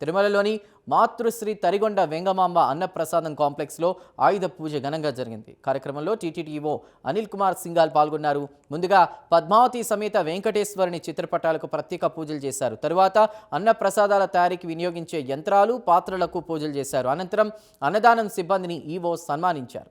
తిరుమలలోని మాతృశ్రీ తరిగొండ వెంగమాంబ అన్నప్రసాదం కాంప్లెక్స్లో ఆయుధ పూజ ఘనంగా జరిగింది. కార్యక్రమంలో టీటీడీఓ అనిల్ కుమార్ సింగాల్ పాల్గొన్నారు. ముందుగా పద్మావతి సమేత వెంకటేశ్వరుని చిత్రపటాలకు ప్రత్యేక పూజలు చేశారు. తరువాత అన్నప్రసాదాల తయారీకి వినియోగించే యంత్రాలు పాత్రలకు పూజలు చేశారు. అనంతరం అన్నదానం సిబ్బందిని ఈవో సన్మానించారు.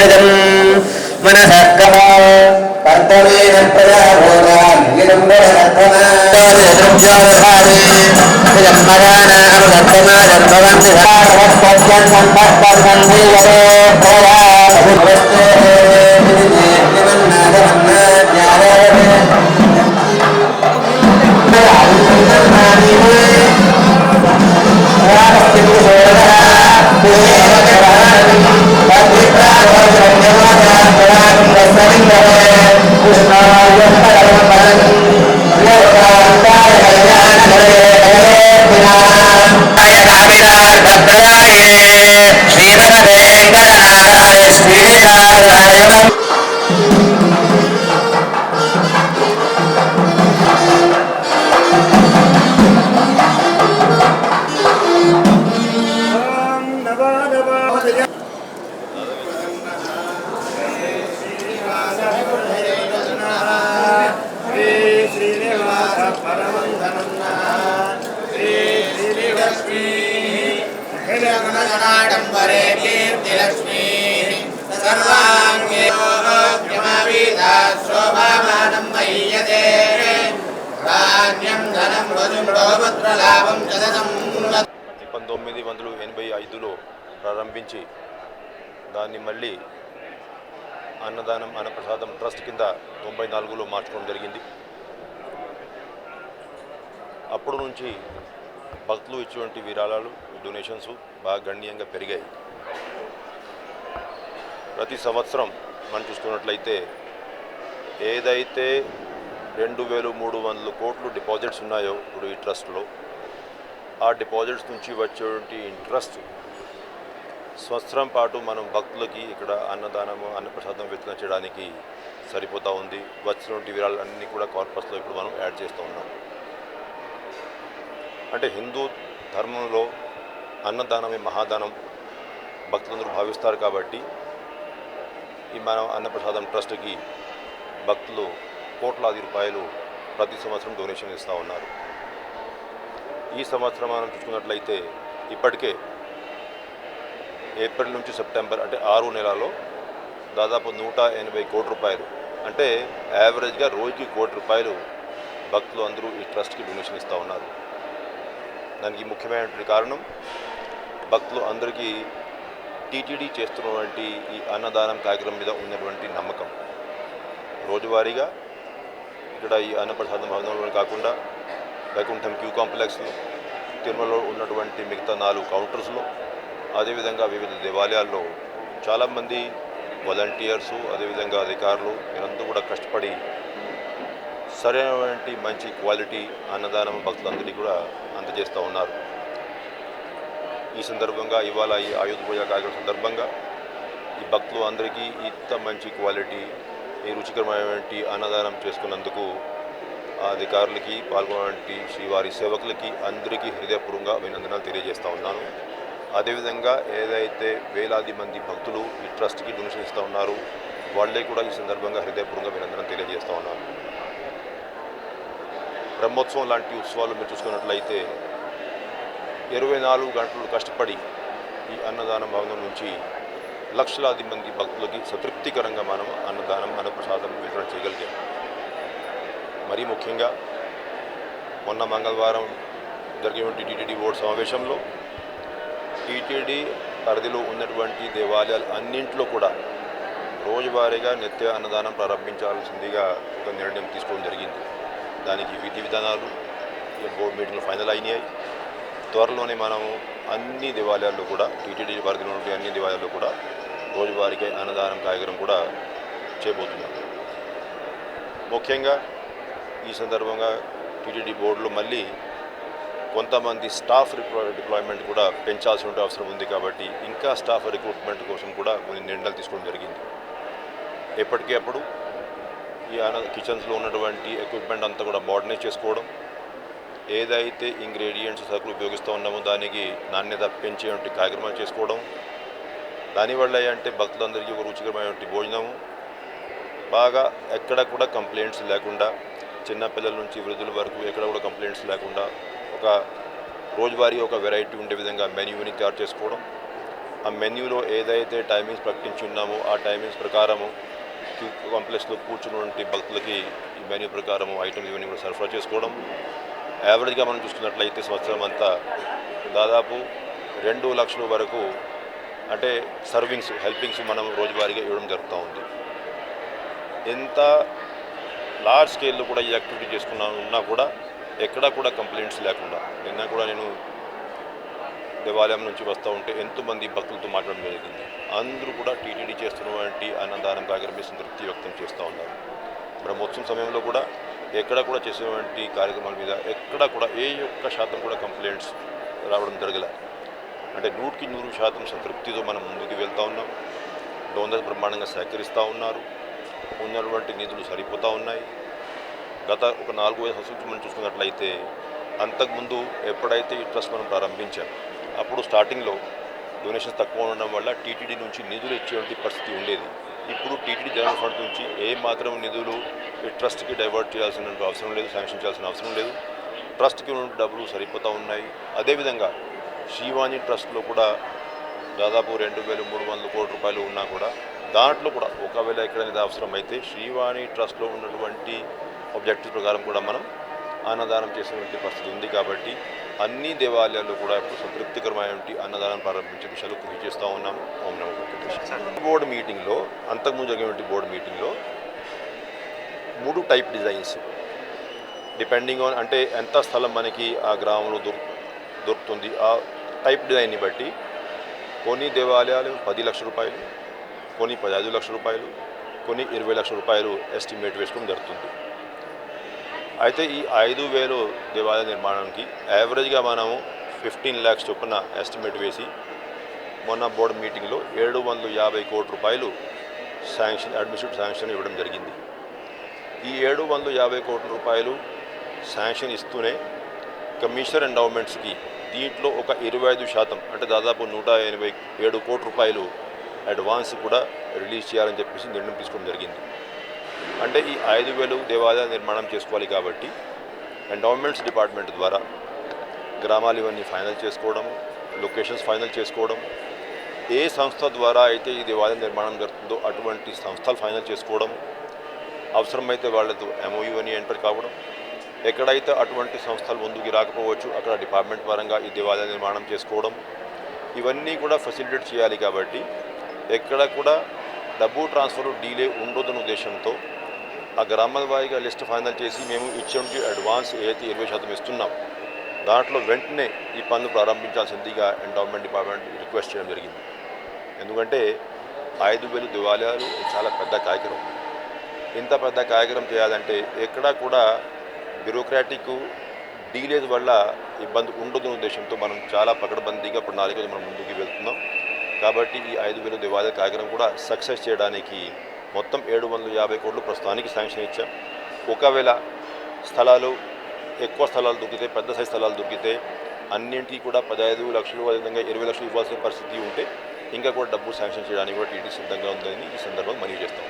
நிதம் மனசக்கமா கற்பனை நற்பதா போதால் இடம் ஜம்பகான सर्वाङ्गेमावीधा शोभामानं मह्यते धान्यं धनं वजुं बहुपुत्रलाभं शततं పంతొమ్మిది వందల ఎనభై ఐదులో ప్రారంభించి దాన్ని మళ్ళీ అన్నదానం అన్నప్రసాదం ట్రస్ట్ కింద తొంభై నాలుగులో మార్చుకోవడం జరిగింది అప్పుడు నుంచి భక్తులు ఇచ్చేటువంటి విరాళాలు డొనేషన్స్ బాగా గణనీయంగా పెరిగాయి ప్రతి సంవత్సరం మనం చూసుకున్నట్లయితే ఏదైతే రెండు వేలు మూడు వందల కోట్లు డిపాజిట్స్ ఉన్నాయో ఇప్పుడు ఈ ట్రస్ట్లో ఆ డిపాజిట్స్ నుంచి వచ్చేటువంటి ఇంట్రెస్ట్ సంవత్సరం పాటు మనం భక్తులకి ఇక్కడ అన్నదానము అన్నప్రసాదం విత్తనం చేయడానికి సరిపోతూ ఉంది. వచ్చినటువంటి విరాళాలన్నీ కూడా కార్పస్లో ఇప్పుడు మనం యాడ్ చేస్తూ ఉన్నాం. అంటే హిందూ ధర్మంలో అన్నదానమే మహాదానం భక్తులందరూ భావిస్తారు కాబట్టి ఈ మనం అన్నప్రసాదం ట్రస్ట్కి భక్తులు కోట్లాది రూపాయలు ప్రతి సంవత్సరం డొనేషన్ ఇస్తూ ఉన్నారు. ఈ సంవత్సరం మనం చూసుకున్నట్లయితే ఇప్పటికే ఏప్రిల్ నుంచి సెప్టెంబర్ అంటే ఆరు నెలలో దాదాపు నూట ఎనభై కోటి రూపాయలు అంటే యావరేజ్గా రోజుకి కోటి రూపాయలు భక్తులు అందరూ ఈ ట్రస్ట్కి డొనేషన్ ఇస్తూ ఉన్నారు. దానికి ముఖ్యమైనటువంటి కారణం భక్తులు అందరికీ టీటీడీ చేస్తున్నటువంటి ఈ అన్నదానం కార్యక్రమం మీద ఉన్నటువంటి నమ్మకం. రోజువారీగా ఇక్కడ ఈ అన్నప్రసాదం భవనంలో కాకుండా వైకుంఠం క్యూ కాంప్లెక్స్లో తిరుమలలో ఉన్నటువంటి మిగతా నాలుగు కౌంటర్స్లో అదేవిధంగా వివిధ దేవాలయాల్లో చాలామంది వాలంటీర్సు అదేవిధంగా అధికారులు వీరందరూ కూడా కష్టపడి సరైనటువంటి మంచి క్వాలిటీ అన్నదానం భక్తులందరికీ కూడా అందజేస్తూ ఉన్నారు. ఈ సందర్భంగా ఇవాళ ఈ ఆయుధ పూజ కార్యక్రమం సందర్భంగా ఈ భక్తులు అందరికీ ఇంత మంచి క్వాలిటీ ఈ రుచికరమైనటువంటి అన్నదానం చేసుకున్నందుకు ఆ అధికారులకి పాల్గొన్నటువంటి శ్రీవారి సేవకులకి అందరికీ హృదయపూర్వంగా అభినందనలు తెలియజేస్తూ ఉన్నాను. అదేవిధంగా ఏదైతే వేలాది మంది భక్తులు ఈ ట్రస్ట్కి డొనేషన్ ఇస్తూ ఉన్నారు వాళ్ళే కూడా ఈ సందర్భంగా హృదయపూర్వంగా అభినందనలు తెలియజేస్తూ ఉన్నాను. బ్రహ్మోత్సవం లాంటి ఉత్సవాలు మీరు చూసుకున్నట్లయితే ఇరవై నాలుగు గంటలు కష్టపడి ఈ అన్నదాన భవనం నుంచి లక్షలాది మంది భక్తులకి సంతృప్తికరంగా మనం అన్నదానం అన్నప్రసాదం వితరణ చేయగలిగాం. మరీ ముఖ్యంగా మొన్న మంగళవారం జరిగినటువంటి టీటీడీ బోర్డు సమావేశంలో టీటీడీ పరిధిలో ఉన్నటువంటి దేవాలయాలు అన్నింటిలో కూడా రోజువారీగా నిత్య అన్నదానం ప్రారంభించాల్సిందిగా ఒక నిర్ణయం తీసుకోవడం జరిగింది. దానికి విధి విధానాలు బోర్డు మీటింగ్లు ఫైనల్ అయినాయి. త్వరలోనే మనము అన్ని దేవాలయాల్లో కూడా టీటీడీ పరిధిలో ఉండే అన్ని దేవాలయాల్లో కూడా రోజువారీగా అన్నదానం కార్యక్రమం కూడా చేయబోతున్నాం. ముఖ్యంగా ఈ సందర్భంగా టీటీడీ బోర్డులో మళ్ళీ కొంతమంది స్టాఫ్ డిప్లాయ్మెంట్ కూడా పెంచాల్సిన అవసరం ఉంది కాబట్టి ఇంకా స్టాఫ్ రిక్రూట్మెంట్ కోసం కూడా కొన్ని నిర్ణయాలు తీసుకోవడం జరిగింది. ఎప్పటికీ అప్పుడు ఈ కిచెన్స్లో ఉన్నటువంటి ఎక్విప్మెంట్ అంతా కూడా మోడర్నైజ్ చేసుకోవడం ఏదైతే ఇంగ్రీడియంట్స్ సరుకులు ఉపయోగిస్తూ ఉన్నామో దానికి నాణ్యత పెంచేటువంటి కార్యక్రమాలు చేసుకోవడం దానివల్ల అంటే భక్తులందరికీ ఒక రుచికరమైనటువంటి భోజనము. బాగా ఎక్కడ కూడా కంప్లైంట్స్ లేకుండా చిన్నపిల్లల నుంచి వృద్ధుల వరకు ఎక్కడ కూడా కంప్లైంట్స్ లేకుండా ఒక రోజువారీ ఒక వెరైటీ ఉండే విధంగా మెన్యూని తయారు చేసుకోవడం. ఆ మెన్యూలో ఏదైతే టైమింగ్స్ ప్రకటించి ఉన్నామో ఆ టైమింగ్స్ ప్రకారము క్యూ కాంప్లెక్స్లో కూర్చున్నటువంటి భక్తులకి ఈ మెన్యూ ప్రకారము ఐటమ్స్ ఇవన్నీ కూడా సరఫరా చేసుకోవడం. యావరేజ్గా మనం చూసుకున్నట్లయితే సంవత్సరం అంతా దాదాపు రెండు లక్షల వరకు అంటే సర్వింగ్స్ హెల్పింగ్స్ మనం రోజువారీగా ఇవ్వడం జరుగుతూ ఉంది. ఎంత లార్జ్ స్కేల్లో కూడా ఈ యాక్టివిటీ చేసుకున్నా ఉన్నా కూడా ఎక్కడా కూడా కంప్లైంట్స్ లేకుండా. నిన్న కూడా నేను దేవాలయం నుంచి వస్తూ ఉంటే ఎంతోమంది భక్తులతో మాట్లాడడం జరిగింది. అందరూ కూడా టీటీడీ చేస్తున్నటువంటి అన్నదానం కార్యక్రమం తృప్తి వ్యక్తం చేస్తూ ఉన్నారు. బ్రహ్మోత్సవం సమయంలో కూడా ఎక్కడ కూడా చేసేటువంటి కార్యక్రమాల మీద ఎక్కడ కూడా ఏ ఒక్క శాతం కూడా కంప్లైంట్స్ రావడం జరగలే. అంటే నూటికి నూరు శాతం సంతృప్తితో మనం ముందుకు వెళ్తూ ఉన్నాం. డోనర్స్ బ్రహ్మాండంగా సేకరిస్తూ ఉన్నారు. ఉన్నటువంటి నిధులు సరిపోతూ ఉన్నాయి. గత ఒక నాలుగు ఐదు సంవత్సరాల మనం చూసుకున్నట్లయితే అంతకుముందు ఎప్పుడైతే ఈ ట్రస్ట్ మనం ప్రారంభించాం అప్పుడు స్టార్టింగ్లో డొనేషన్స్ తక్కువ ఉండడం వల్ల టీటీడీ నుంచి నిధులు ఇచ్చేటువంటి పరిస్థితి ఉండేది. ఇప్పుడు టీటీడీ జనరల్ ఫండ్ నుంచి ఏ మాత్రం నిధులు ఈ ట్రస్ట్కి డైవర్ట్ చేయాల్సిన అవసరం లేదు శాంక్షన్ చేయాల్సిన అవసరం లేదు. ట్రస్ట్కి ఉన్న డబ్బులు సరిపోతూ ఉన్నాయి. అదేవిధంగా శ్రీవాణి ట్రస్ట్లో కూడా దాదాపు రెండు వేలు మూడు వందల కోట్ల రూపాయలు ఉన్నా కూడా దాంట్లో కూడా ఒకవేళ ఎక్కడైనా అవసరం అయితే శ్రీవాణి ట్రస్ట్లో ఉన్నటువంటి ఆబ్జెక్టివ్ ప్రకారం కూడా మనం అన్నదానం చేసేటువంటి పరిస్థితి ఉంది కాబట్టి అన్ని దేవాలయాల్లో కూడా ఇప్పుడు సంతృప్తికరమైనటువంటి అన్నదానం ప్రారంభించే విషయాలు కృషి చేస్తూ ఉన్నాము ఓం నమో వెంకటేశ్వర బోర్డు మీటింగ్లో అంతకుముందు జరిగినటువంటి బోర్డు మీటింగ్లో మూడు టైప్ డిజైన్స్. డిపెండింగ్ ఆన్ అంటే ఎంత స్థలం మనకి ఆ గ్రామంలో దొరు దొరుకుతుంది. ఆ టైప్ డిజైన్ని బట్టి కొన్ని దేవాలయాలు పది లక్షల రూపాయలు కొన్ని పదహైదు లక్షల రూపాయలు కొన్ని ఇరవై లక్షల రూపాయలు ఎస్టిమేట్ వేసుకోవడం జరుగుతుంది. అయితే ఈ ఐదు వేలు దేవాలయ నిర్మాణానికి యావరేజ్గా మనము ఫిఫ్టీన్ ల్యాక్స్ చొప్పున ఎస్టిమేట్ వేసి మొన్న బోర్డు మీటింగ్లో ఏడు వందల యాభై కోట్ల రూపాయలు శాంక్షన్ అడ్మినిస్ట్రేటివ్ శాంక్షన్ ఇవ్వడం జరిగింది. ఈ ఏడు వందల యాభై కోట్ల రూపాయలు శాంక్షన్ ఇస్తూనే కమిషనర్ ఎండౌమెంట్స్కి దీంట్లో ఒక ఇరవై ఐదు శాతం అంటే దాదాపు నూట ఎనభై ఏడు కోట్ల రూపాయలు అడ్వాన్స్ కూడా రిలీజ్ చేయాలని చెప్పేసి నిర్ణయం తీసుకోవడం జరిగింది. అంటే ఈ ఐదు వేలు దేవాలయ నిర్మాణం చేసుకోవాలి కాబట్టి ఎండౌమెంట్స్ డిపార్ట్మెంట్ ద్వారా గ్రామాలు ఇవన్నీ ఫైనల్ చేసుకోవడం లొకేషన్స్ ఫైనల్ చేసుకోవడం ఏ సంస్థ ద్వారా అయితే ఈ దేవాలయ నిర్మాణం జరుగుతుందో అటువంటి సంస్థలు ఫైనల్ చేసుకోవడం అవసరమైతే వాళ్ళతో ఎంఓయూ అని ఎంటర్ కావడం ఎక్కడైతే అటువంటి సంస్థలు ముందుకు రాకపోవచ్చు అక్కడ డిపార్ట్మెంట్ పరంగా ఈ దేవాలయ నిర్మాణం చేసుకోవడం ఇవన్నీ కూడా ఫెసిలిటేట్ చేయాలి కాబట్టి ఎక్కడ కూడా డబ్బు ట్రాన్స్ఫర్ డీలే ఉండొద్దన్న ఉద్దేశంతో ఆ గ్రామాల వారీగా లిస్ట్ ఫైనల్ చేసి మేము ఇచ్చే అడ్వాన్స్ ఏదైతే ఇరవై శాతం ఇస్తున్నాం దాంట్లో వెంటనే ఈ పనులు ప్రారంభించాల్సిందిగా ఎండౌమెంట్ డిపార్ట్మెంట్ రిక్వెస్ట్ చేయడం జరిగింది. ఎందుకంటే ఐదు వేలు దేవాలయాలు చాలా పెద్ద కార్యక్రమం ఇంత పెద్ద కార్యక్రమం చేయాలంటే ఎక్కడా కూడా బ్యూరోక్రాటిక్ డీలేజ్ వల్ల ఇబ్బంది ఉండదు ఉద్దేశంతో మనం చాలా పకడ్బందీగా ప్రణాళికలు మనం ముందుకు వెళ్తున్నాం. కాబట్టి ఈ ఐదు వేల దేవాలయ కార్యక్రమం కూడా సక్సెస్ చేయడానికి మొత్తం ఏడు వందల యాభై కోట్లు ప్రస్తుతానికి శాంక్షన్ ఇచ్చాం. ఒకవేళ స్థలాలు ఎక్కువ స్థలాలు దొరికితే పెద్ద సైజ్ స్థలాలు దొరికితే అన్నింటికి కూడా పదహైదు లక్షలు అదేవిధంగా ఇరవై లక్షలు ఇవ్వాల్సిన పరిస్థితి ఉంటే ఇంకా కూడా డబ్బు శాంక్షన్ చేయడానికి కూడా టీడీ సిద్ధంగా ఉందని ఈ సందర్భంగా మనవి చేస్తాం.